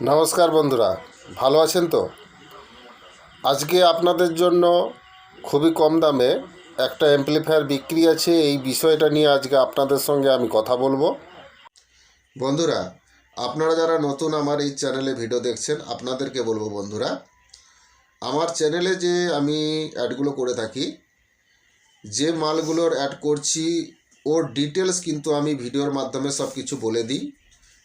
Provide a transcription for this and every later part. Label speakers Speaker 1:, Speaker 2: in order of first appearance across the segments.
Speaker 1: নমস্কার বন্ধুরা, ভালো আছেন তো? আজকে আপনাদের জন্য খুবই কম দামে একটা অ্যাম্পলিফায়ার বিক্রি আছে, এই বিষয়টা নিয়ে আজকে আপনাদের সঙ্গে আমি কথা বলব। বন্ধুরা, আপনারা যারা নতুন আমার এই চ্যানেলে ভিডিও দেখছেন, আপনাদেরকে বলব বন্ধুরা, আমার চ্যানেলে যে আমি অ্যাডগুলো করে থাকি, যে মালগুলোর অ্যাড করছি, ওর ডিটেলস কিন্তু আমি ভিডিওর মাধ্যমে সব কিছু বলে দিই।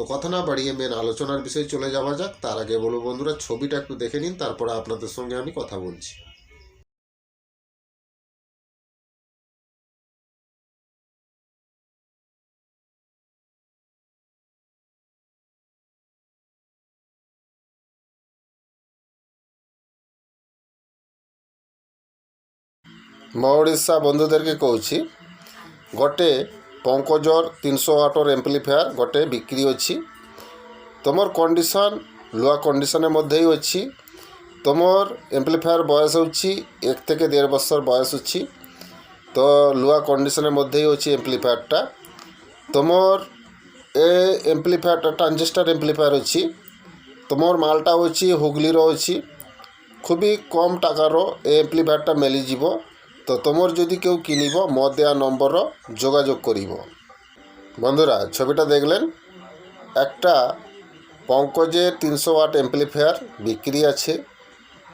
Speaker 1: তো কথা না বাড়িয়ে মেন আলোচনার বিষয়ে চলে যাওয়া যাক। তার আগে বলব বন্ধুরা, ছবিটা একটু দেখে নিন, তারপরে আপনাদের সঙ্গে আমি কথা বলছি। মা বন্ধুদেরকে কৌছি, গটে ପଙ୍କଜର ତିନିଶହ ଆଠର ଆମ୍ପ୍ଲିଫାୟାର ଗୋଟେ ବିକ୍ରି ଅଛି ତୁମର କଣ୍ଡିସନ୍ ଲୁଆ କଣ୍ଡିସନରେ ମଧ୍ୟ ଅଛି ତୁମର ଆମ୍ପ୍ଲିଫାୟାର ବୟସ ହେଉଛି ଏକ থেকে দেড় বছর বয়স ଅଛି ତ ଲୁଆ କଣ୍ଡିସନରେ ମଧ୍ୟ ଅଛି ଆମ୍ପ୍ଲିଫାୟାରଟା ତୁମର ଏ ଆମ୍ପ୍ଲିଫାୟାରଟା ଟ୍ରାଞ୍ଜିଷ୍ଟର ଆମ୍ପ୍ଲିଫାୟାର ଅଛି ତୁମର ମାଲଟା ହେଉଛି ହୁଗଲିର ଅଛି খুবই কম টাকারও এই অ্যাম্প্লিফায়ারটা মেলিযিব তো তোমার যদি কেউ কিনিব ମୋ দেওয়া নম্বর যোগাযোগ করিব। বন্ধুরা, ছবিটা দেখলেন? একটা পঙ্কজের তিনশো ওয়াট এমপ্লিফায়ার বিক্রি আছে।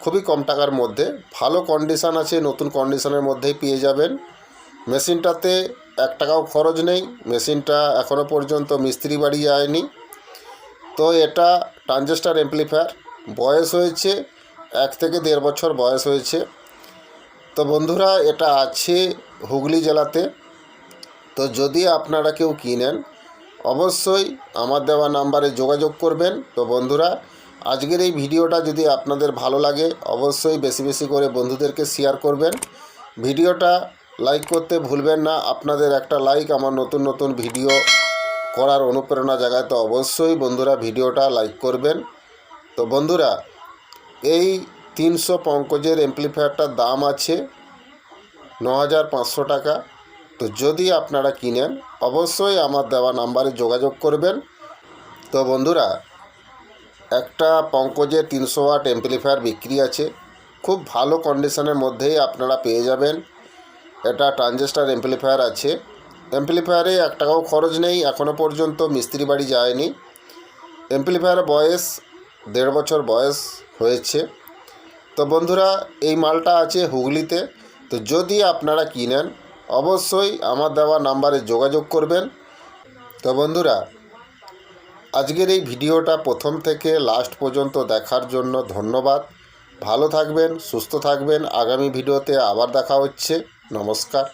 Speaker 1: খুবই কম টাকার মধ্যে। ভালো কন্ডিশান আছে, নতুন কন্ডিশনের মধ্যেই পেয়ে যাবেন। মেশিনটাতে এক টাকাও খরচ নেই। মেশিনটা এখনও পর্যন্ত মিস্ত্রি বাড়ি যায়নি। তো এটা ট্রানজিস্টার এমপ্লিফায়ার বয়স হয়েছে, এক থেকে দেড় বছর বয়স হয়েছে। তো বন্ধুরা, এটা আছে হুগলি জেলাতে। তো যদি আপনারা কেউ কিনেন, অবশ্যই আমার দেওয়া নাম্বারে যোগাযোগ করবেন। তো বন্ধুরা, আজকের এই ভিডিওটা যদি আপনাদের ভালো লাগে, অবশ্যই বেশি বেশি করে বন্ধুদেরকে শেয়ার করবেন। ভিডিওটা লাইক করতে ভুলবেন না। আপনাদের একটা লাইক আমার নতুন নতুন ভিডিও করার অনুপ্রেরণা জায়গায় তো অবশ্যই বন্ধুরা ভিডিওটা লাইক করবেন। তো বন্ধুরা, এই তিনশো পঙ্কজের এমপ্লিফায়ারটার দাম আছে ন হাজার পাঁচশো টাকা। তো যদি আপনারা কিনেন, অবশ্যই আমার দেওয়া নাম্বারে যোগাযোগ করবেন। তো বন্ধুরা, একটা পঙ্কজের তিনশো ওয়াট এমপ্লিফায়ার বিক্রি আছে। খুব ভালো কন্ডিশনের মধ্যেই আপনারা পেয়ে যাবেন। এটা ট্রানজিস্টার এমপ্লিফায়ার আছে। এমপ্লিফায়ারে এক টাকাও খরচ নেই এখনও পর্যন্ত মিস্ত্রি বাড়ি যায়নি। এমপ্লিফায়ারের বয়স দেড় বছর বয়স হয়েছে। তো বন্ধুরা, এই মালটা আছে হুগলিতে। তো যদি আপনারা কিনেন, অবশ্যই আমার দেওয়া নাম্বারে যোগাযোগ করবেন। তো বন্ধুরা, আজকের এই ভিডিওটা প্রথম থেকে লাস্ট পর্যন্ত দেখার জন্য ধন্যবাদ। ভালো থাকবেন, সুস্থ থাকবেন। আগামী ভিডিওতে আবার দেখা হচ্ছে। নমস্কার।